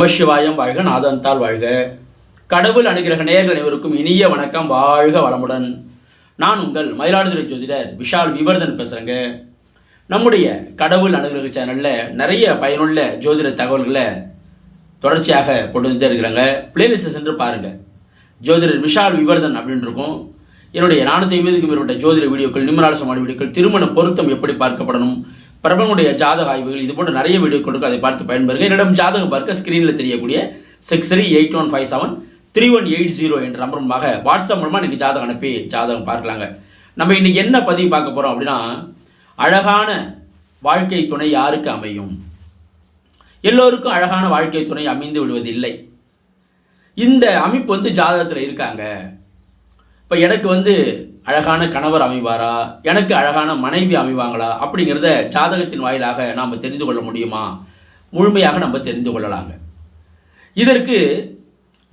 நமசிவாயம் வாழ்க நாதந்தால் வாழ்க. கடவுள் அனுகிரக நேர்கள் அனைவருக்கும் இனிய வணக்கம் வாழ்க வளமுடன். நான் உங்கள் மயிலாடுதுறை ஜோதிடர் விஷால் விவர்தன் பேசுகிறேங்க நம்முடைய கடவுள் அனுகிரக சேனலில் நிறைய பயனுள்ள ஜோதிட தகவல்களை தொடர்ச்சியாக கொண்டு வந்துட்டே இருக்கிறாங்க. பிளேலிஸ்ட்டை சென்று பாருங்கள் ஜோதிடர் விஷால் விவர்தன் அப்படின்னு இருக்கும். என்னுடைய நானூற்றி ஐம்பதுக்கும் மேற்பட்ட ஜோதிட வீடியோக்கள் நிம்மராசமான வீடியோக்கள் திருமண பொருத்தம் எப்படி பார்க்கப்படணும் பிரபலனுடைய ஜாதக ஆய்வுகள் இது போன்ற நிறைய வீடியோக்கள் இருக்கும் அதை பார்த்து பயன்பெறுங்க. என்னிடம் ஜாதகம் பார்க்க ஸ்க்ரீனில் தெரியக்கூடிய six three eight one five seven three one eight zero என்ற நம்பர் மூலமாக வாட்ஸ்அப் மூலமாக நீங்கள் ஜாதகம் அனுப்பி ஜாதகம் பார்க்கலாங்க. நம்ம இன்றைக்கி என்ன பதிவு பார்க்க போகிறோம் அப்படின்னா அழகான வாழ்க்கை துணை யாருக்கு அமையும்? எல்லோருக்கும் அழகான வாழ்க்கை துணை அமைந்து விடுவதில்லை. இந்த அமைப்பு வந்து ஜாதகத்தில் இருக்காங்க. இப்போ எனக்கு வந்து அழகான கணவர் அமைவாரா? எனக்கு அழகான மனைவி அமைவாங்களா? அப்படிங்கிறத ஜாதகத்தின் வாயிலாக நாம் தெரிந்து கொள்ள முடியுமா? முழுமையாக நம்ம தெரிந்து கொள்ளலாங்க. இதற்கு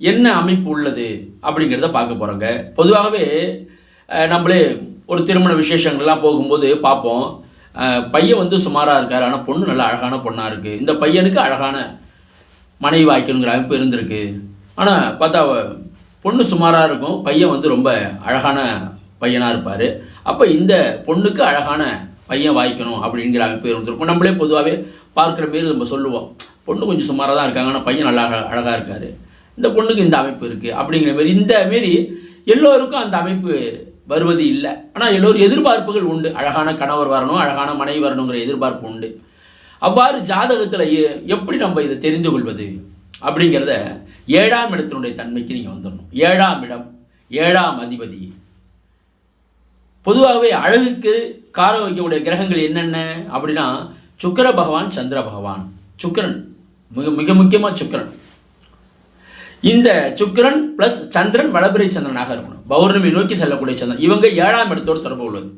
என்ன அமைப்பு உள்ளது அப்படிங்கிறத பார்க்க போகிறோங்க பொதுவாகவே நம்மளே ஒரு திருமண விசேஷங்கள்லாம் போகும்போது பார்ப்போம். பையன் வந்து சுமாராக இருக்கார் ஆனால் பொண்ணு நல்ல அழகான பொண்ணாக இருக்குது இந்த பையனுக்கு அழகான மனைவி வாய்க்கணுங்கிற அமைப்பு இருந்திருக்கு. ஆனால் பார்த்தா பொண்ணு சுமாராக இருக்கும் பையன் வந்து ரொம்ப அழகான பையனாக இருப்பார். அப்போ இந்த பொண்ணுக்கு அழகான பையன் வாய்க்கணும் அப்படிங்கிற அமைப்பு இருந்திருக்கும் நம்மளே பொதுவாகவே பார்க்குற மாரி நம்ம சொல்லுவோம். பொண்ணு கொஞ்சம் சுமாராக தான் இருக்காங்க. ஆனால் பையன் நல்லா அழகாக இருக்கார். இந்த பொண்ணுக்கு இந்த அமைப்பு இருக்குது அப்படிங்கிற மாரி இந்த மாரி எல்லோருக்கும் அந்த அமைப்பு வருவது இல்லை. ஆனால் எல்லோரும் எதிர்பார்ப்புகள் உண்டு. அழகான கணவர் வரணும் அழகான மனைவி வரணுங்கிற எதிர்பார்ப்பு உண்டு. அவ்வாறு ஜாதகத்தில் எப்படி நம்ம இதை தெரிந்து கொள்வது அப்படிங்கிறத ஏழாம் இடத்தினுடைய தன்மைக்கு நீங்கள் வந்துடணும். ஏழாம் இடம் ஏழாம் அதிபதி. பொதுவாகவே அழகுக்கு காரம் வைக்கக்கூடிய கிரகங்கள் என்னென்ன அப்படின்னா சுக்கிர பகவான் சந்திர பகவான். சுக்கிரன் மிக மிக முக்கியமாக சுக்கிரன். இந்த சுக்கிரன் ப்ளஸ் சந்திரன் வளபிரை சந்திரனாக இருக்கணும். பௌர்ணமி நோக்கி செல்லக்கூடிய சந்திரன். இவங்க ஏழாம் இடத்தோடு தொடர்பு உள்ளது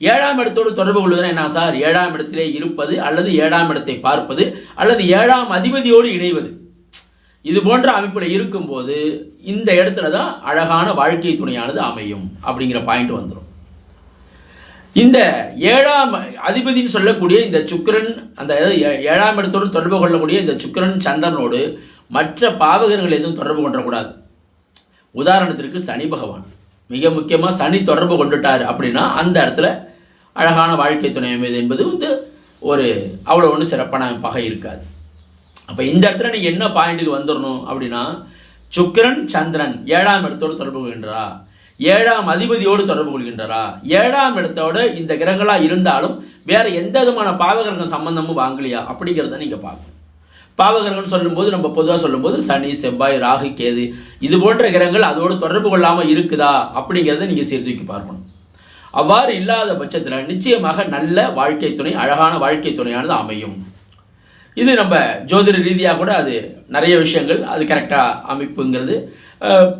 ஏழாம் இடத்தோடு தொடர்பு கொள்வதுனா என்ன சார்? ஏழாம் இடத்திலே இருப்பது அல்லது ஏழாம் இடத்தை பார்ப்பது அல்லது ஏழாம் அதிபதியோடு இணைவது. இது போன்ற அமைப்பில் இருக்கும்போது இந்த இடத்துல தான் அழகான வாழ்க்கை துணையானது அமையும் அப்படிங்கிற பாயிண்ட் வந்துடும் இந்த ஏழாம் அதிபதின்னு சொல்லக்கூடிய இந்த சுக்கிரன் அந்த அதாவது ஏ- ஏழாம் இடத்தோடு தொடர்பு கொள்ளக்கூடிய இந்த சுக்கிரன் சந்திரனோடு மற்ற பாவகர்கள் எதுவும் தொடர்பு கொண்டக்கூடாது. உதாரணத்திற்கு சனி பகவான். மிக முக்கியமாக சனி தொடர்பு கொண்டுட்டார் அப்படின்னா அந்த இடத்துல அழகான வாழ்க்கை துணை அமைது என்பது வந்து ஒரு அவ்வளோ ஒன்று சிறப்பான அமைப்பாக இருக்காது. அப்போ இந்த இடத்துல நீங்கள் என்ன பாயிண்ட்டுக்கு வந்துடணும் அப்படின்னா சுக்கிரன் சந்திரன் ஏழாம் இடத்தோடு தொடர்பு கொள்கின்றா ஏழாம் அதிபதியோடு தொடர்பு கொள்கின்றாரா? ஏழாம் இடத்தோட இந்த கிரகங்களாக இருந்தாலும் வேற எந்த விதமான பாவகிரகம் சம்பந்தமும் வாங்கலையா? அப்படிங்கிறத நீங்கள் பார்க்கணும். பாவகிரகம்னு சொல்லும்போது நம்ம பொதுவாக சொல்லும்போது சனி செவ்வாய் ராகு கேது இது போன்ற கிரகங்கள் அதோடு தொடர்பு கொள்ளாமல் இருக்குதா? அப்படிங்கிறத நீங்கள் சீர்தூக்கி பார்க்கணும். அவ்வாறு இல்லாத பட்சத்தில் நிச்சயமாக நல்ல வாழ்க்கை துணை அழகான வாழ்க்கை துணையானது அமையும். இது நம்ம ஜோதிட ரீதியாக கூட அது நிறைய விஷயங்கள் அது கரெக்டாக அமைப்புங்கிறது.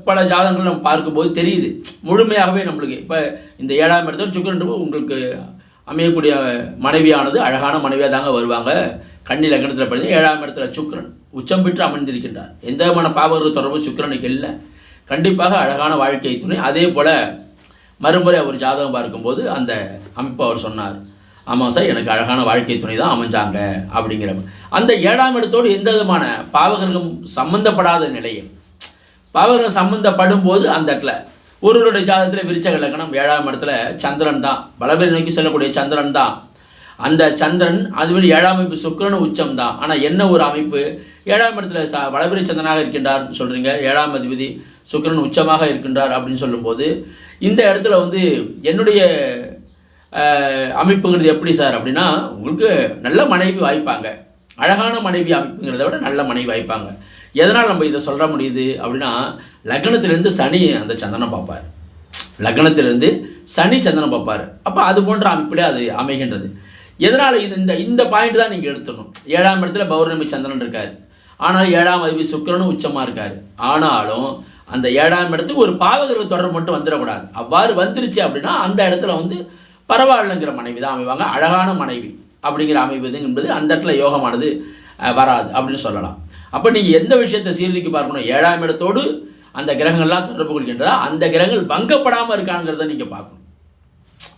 பல ஜாதகங்கள் நம்ம பார்க்கும்போது தெரியுது. முழுமையாகவே நம்மளுக்கு இப்போ இந்த ஏழாம் இடத்துல சுக்கரன் உங்களுக்கு அமையக்கூடிய மனைவியானது அழகான மனைவியாக தாங்க வருவாங்க. கண்ணி லக்னத்தில் படித்து ஏழாம் இடத்துல சுக்கரன் உச்சம் பெற்று அமர்ந்திருக்கின்றார். எந்த விதமான பாவர்கள் தொடர்பு சுக்கரனுக்கு இல்லை. கண்டிப்பாக அழகான வாழ்க்கை துணை. அதே போல் மறுமுறை அவர் ஜாதகம் பார்க்கும்போது அந்த அமைப்பு அவர் சொன்னார். ஆமாம் சார் எனக்கு அழகான வாழ்க்கை துணை தான் அமைஞ்சாங்க அப்படிங்கிற அந்த ஏழாம் இடத்தோடு எந்த விதமான பாவகர்களும் சம்மந்தப்படாத நிலையில். பாவகர்கள் சம்மந்தப்படும் போது அந்த இடத்துல ஒருவருடைய ஜாதகத்தில் விரிச்சக லக்கணம் ஏழாம் இடத்துல சந்திரன் தான். பலபேரி நோக்கி செல்லக்கூடிய சந்திரன் தான். அந்த சந்திரன் அதுவே ஏழாம் அமைப்பு சுக்கரன் உச்சம் தான். ஆனால் என்ன ஒரு அமைப்பு? ஏழாம் இடத்துல ச வளபிரி சந்திரனாக இருக்கின்றார் சொல்கிறீங்க ஏழாம் அதிபதி சுக்கரன் உச்சமாக இருக்கின்றார் அப்படின்னு சொல்லும்போது இந்த இடத்துல வந்து என்னுடைய அமைப்புங்கிறது எப்படி சார் அப்படின்னா உங்களுக்கு நல்ல மனைவி வாய்ப்பாங்க. அழகான மனைவி அமைப்புங்கிறத விட நல்ல மனைவி வாய்ப்பாங்க. எதனால் நம்ம இதை சொல்ல முடியுது அப்படின்னா லக்னத்திலேருந்து சனி அந்த சந்தனம் பார்ப்பார். லக்னத்திலிருந்து சனி சந்திரன் பார்ப்பார். அப்போ அது போன்ற அமைப்பிலே அது அமைகின்றது. எதனால் இது இந்த இந்த பாயிண்ட் தான் நீங்கள் எடுத்துக்கணும். ஏழாம் இடத்துல பௌர்ணமி சந்திரன் இருக்கார். ஆனால் ஏழாம் அதிபதி சுக்கிரனும் உச்சமாக இருக்கார். ஆனாலும் அந்த ஏழாம் இடத்துக்கு ஒரு பாவகிரக தொடர் மட்டும் வந்துடக்கூடாது. அவ்வாறு வந்துருச்சு அப்படின்னா அந்த இடத்துல வந்து பரவாயில்லைங்கிற மனைவி தான் அமைவாங்க. அழகான மனைவி அப்படிங்கிற அமைவது என்பது அந்த இடத்துல யோகமானது வராது அப்படின்னு சொல்லலாம். அப்போ நீங்கள் எந்த விஷயத்தை சீர்திக்கு பார்க்கணும்? ஏழாம் இடத்தோடு அந்த கிரகங்கள்லாம் தொடர்பு கொள்கின்றதா? அந்த கிரகங்கள் பங்கப்படாமல் இருக்காங்கிறத நீங்கள் பார்க்கணும்.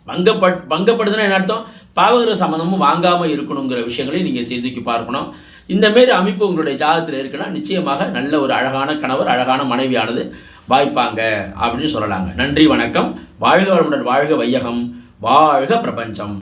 பங்கப்பட் பங்கப்படுதுன்னா என்ன அர்த்தம்? பாவகிர சம்மந்தமும் வாங்காமல் இருக்கணுங்கிற விஷயங்களையும் நீங்கள் சீர்திக்கு பார்க்கணும். இந்த மாரி அமைப்பு உங்களுடைய ஜாதகத்தில் இருக்குன்னா நிச்சயமாக நல்ல ஒரு அழகான கணவர் அழகான மனைவியானது வாய்ப்பாங்க அப்படின்னு சொல்லலாங்க. நன்றி வணக்கம். வாழ்க வளமுடன் வாழ்க வையகம். வாழ்க பிரபஞ்சம்